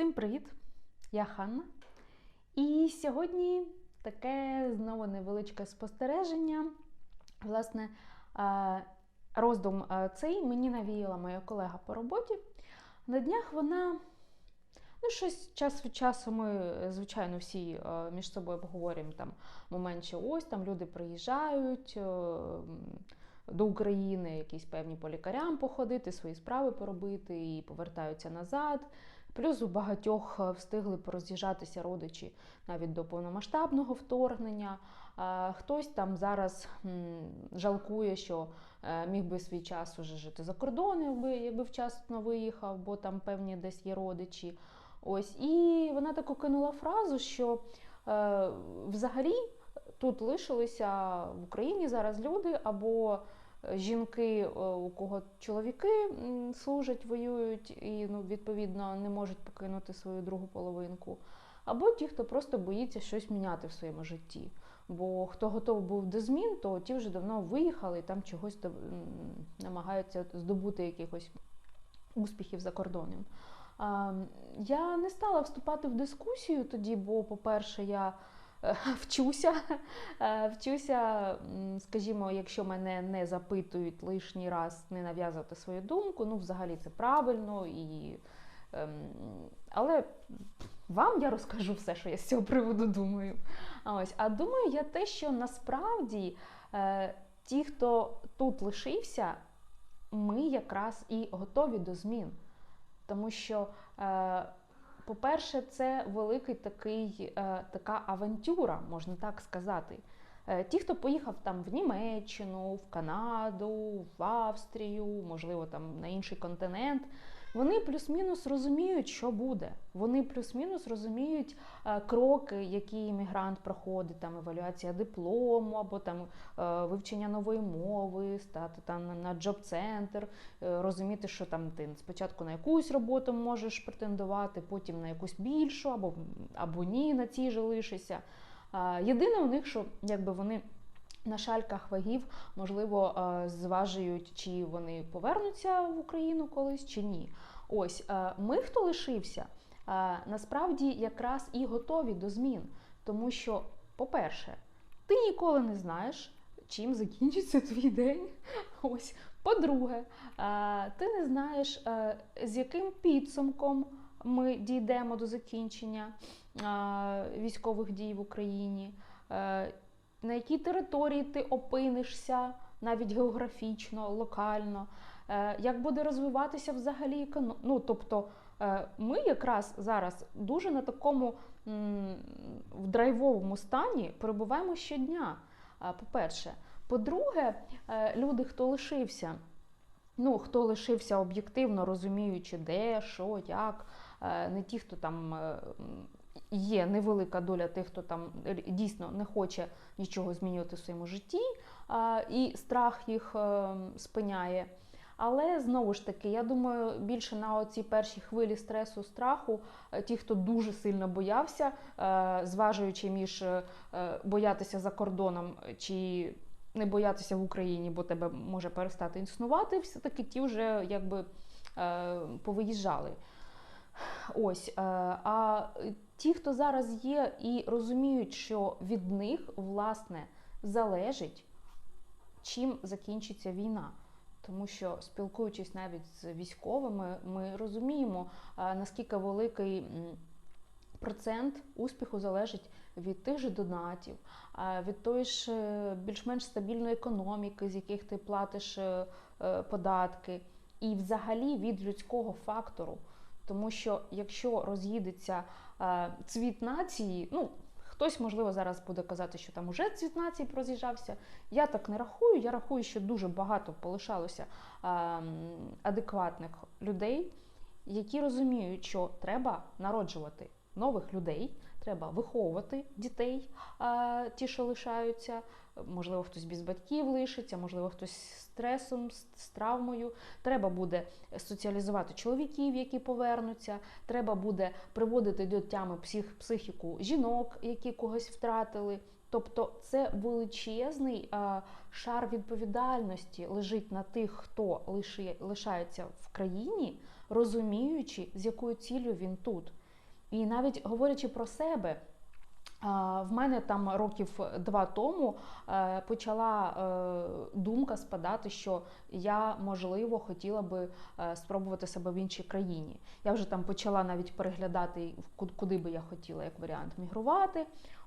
Всім привіт! Я Ханна. І сьогодні таке знову невеличке спостереження. Власне, е, роздум е, цей мені навіяла моя колега по роботі. На днях вона, ну, щось час від часу ми, звичайно, всі е, між собою обговорюємо там момент, що ось там люди приїжджають. Е, До України якісь певні по лікарям походити, свої справи поробити і повертаються назад. Плюс у багатьох е, встигли пороз'їжджатися родичі навіть до повномасштабного вторгнення. Хтось там зараз жалкує, що е, міг би свій час уже жити за кордоном, якби, вчасно виїхав, бо там певні десь є родичі. Ось і вона таку кинула фразу, що е, взагалі тут лишилися в Україні зараз люди або е, жінки, е, у кого чоловіки служать, воюють і ну, відповідно не можуть покинути свою другу половинку, або ті, хто просто боїться щось міняти в своєму житті. Бо хто готовий був до змін, то ті вже давно виїхали і там чогось намагаються здобути якихось успіхів за кордоном. Я не стала вступати в дискусію тоді, бо, по-перше, я вчуся. Е, Вчуся, скажімо, якщо мене не запитують лишній раз не нав'язувати свою думку, ну, взагалі це правильно. І, ем, але вам я розкажу все, що я з цього приводу думаю. А Ось, а думаю я те, що насправді е, ті, хто тут лишився, ми якраз і готові до змін. Тому що, е, по-перше, це великий такий, е, така авантюра, можна так сказати. Е, Ті, хто поїхав там в Німеччину, в Канаду, в Австрію, можливо, там на інший континент, вони плюс-мінус розуміють, що буде. Вони плюс-мінус розуміють е, кроки, які іммігрант проходить, там евалюація диплому або там е, вивчення нової мови, стати там на- джоб-центр, е, розуміти, що там ти спочатку на якусь роботу можеш претендувати, потім на якусь більшу, або, або ні, на цій же лишишся. А, Єдине у них, що якби вони на шальках вагів, можливо, е, зважують, чи вони повернуться в Україну колись, чи ні. Ось е, ми, хто лишився, е, насправді якраз і готові до змін. Тому що, по-перше, ти ніколи не знаєш, чим закінчиться твій день. Ось. По-друге, ти не знаєш, з яким підсумком ми дійдемо до закінчення військових дій в Україні, на якій території ти опинишся, навіть географічно, локально, е, як буде розвиватися взагалі економ... Ну, тобто, е, ми якраз зараз дуже на такому в драйвовому стані перебуваємо щодня. е, По-перше, по-друге, люди, хто лишився, ну, хто лишився об'єктивно розуміючи, де, що, як, не ті, хто там є невелика доля тих, хто там дійсно не хоче нічого змінювати в своєму житті, і страх їх е, спиняє. Але знову ж таки, я думаю, більше на оці перші хвилі стресу, страху, е, ті, хто дуже сильно боявся, е, зважуючи між боятися за кордоном чи не боятися в Україні, бо тебе може перестати існувати, все-таки ті вже якби повиїжджали. Ось, а ті, хто зараз є і розуміють, що від них власне залежить, чим закінчиться війна. Тому що спілкуючись навіть з військовими, ми розуміємо, наскільки великий процент успіху залежить від тих же донатів, від тої ж е, більш-менш стабільної економіки, з яких ти платиш е, е, податки, і взагалі від людського фактору. Тому що якщо роз'їдеться е, цвіт нації, ну хтось можливо зараз буде казати, що там уже цвіт нації роз'їжджався. Я так не рахую. Я рахую, що дуже багато полишалося е, адекватних людей, які розуміють, що треба народжувати нових людей, треба виховувати дітей, ті, що лишаються. Можливо, хтось без батьків лишиться, можливо, хтось з стресом, з травмою. Треба буде соціалізувати чоловіків, які повернуться. Треба буде приводити до тями псих, психіку жінок, які когось втратили. Тобто це величезний е, шар відповідальності лежить на тих, хто лиши, лишається в країні, розуміючи, з якою ціллю він тут. І навіть говорячи про себе, в мене там років два тому е, почала е, думка спадати, що я можливо хотіла би е, спробувати себе в іншій країні. Я вже там почала навіть переглядати, куди би я хотіла як варіант мігрувати.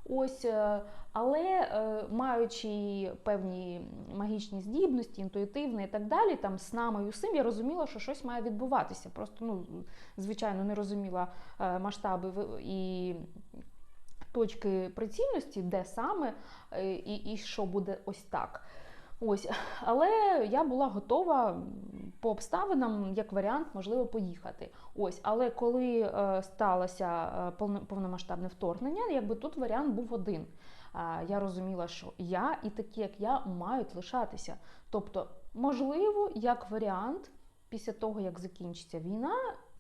Ось, е, але е, маючи певні магічні здібності, інтуїтивні і так далі, там з нами і усім, я розуміла, що щось має відбуватися. Просто ну, звичайно, не розуміла е, масштаби і точки прицільності, де саме е, і, і що буде ось так. Ось, але я була готова по обставинам, як варіант, можливо, поїхати. Ось, але коли е, сталося е, повномасштабне вторгнення, якби тут варіант був один. А, я розуміла, що я і такі, як я, мають лишатися. Тобто, можливо, як варіант, після того, як закінчиться війна,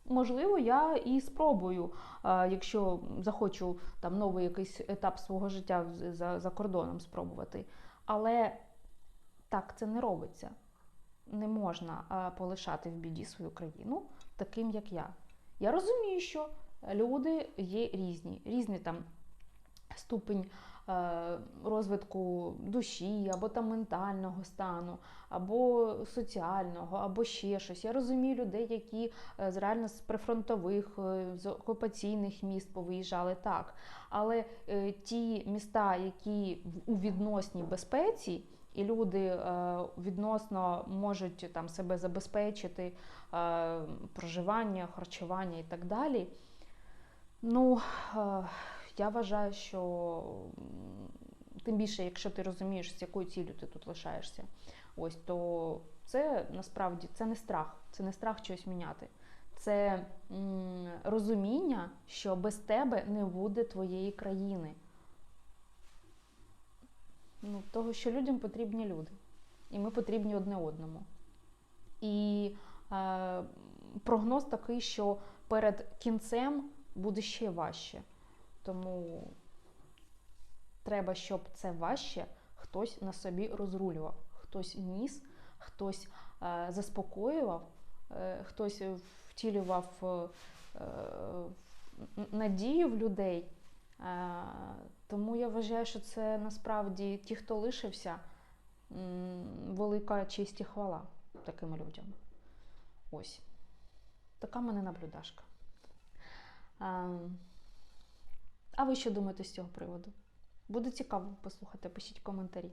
можливо, я і спробую, якщо захочу там новий якийсь етап свого життя за, за кордоном спробувати. Але так це не робиться. Не можна полишати в біді свою країну таким, як я. Я розумію, що люди є різні, різний там ступень е, розвитку душі, або там ментального стану, або соціального, або ще щось. Я розумію людей, які е, реально з прифронтових, е, з окупаційних міст повиїжджали так. Але е, ті міста, які у відносній безпеці, і люди е, відносно можуть там себе забезпечити е, проживання, харчування і так далі. Ну, е, я вважаю, що тим більше, якщо ти розумієш, з якою ціллю ти тут лишаєшся, ось то це насправді це не страх, це не страх щось міняти. Це м, розуміння, що без тебе не буде твоєї країни. Ну, того, що людям потрібні люди. І ми потрібні одне одному. І е, прогноз такий, що перед кінцем буде ще важче. Тому треба, щоб це важче хтось на собі розрулював, хтось ніс, хтось е, заспокоював, е, хтось втілював е, е, надію в людей. Е, Тому я вважаю, що це насправді ті, хто лишився, велика честь і хвала таким людям. Ось. Така мене наблюдашка. А, ви що думаєте з цього приводу? Буде цікаво послухати, пишіть коментарі.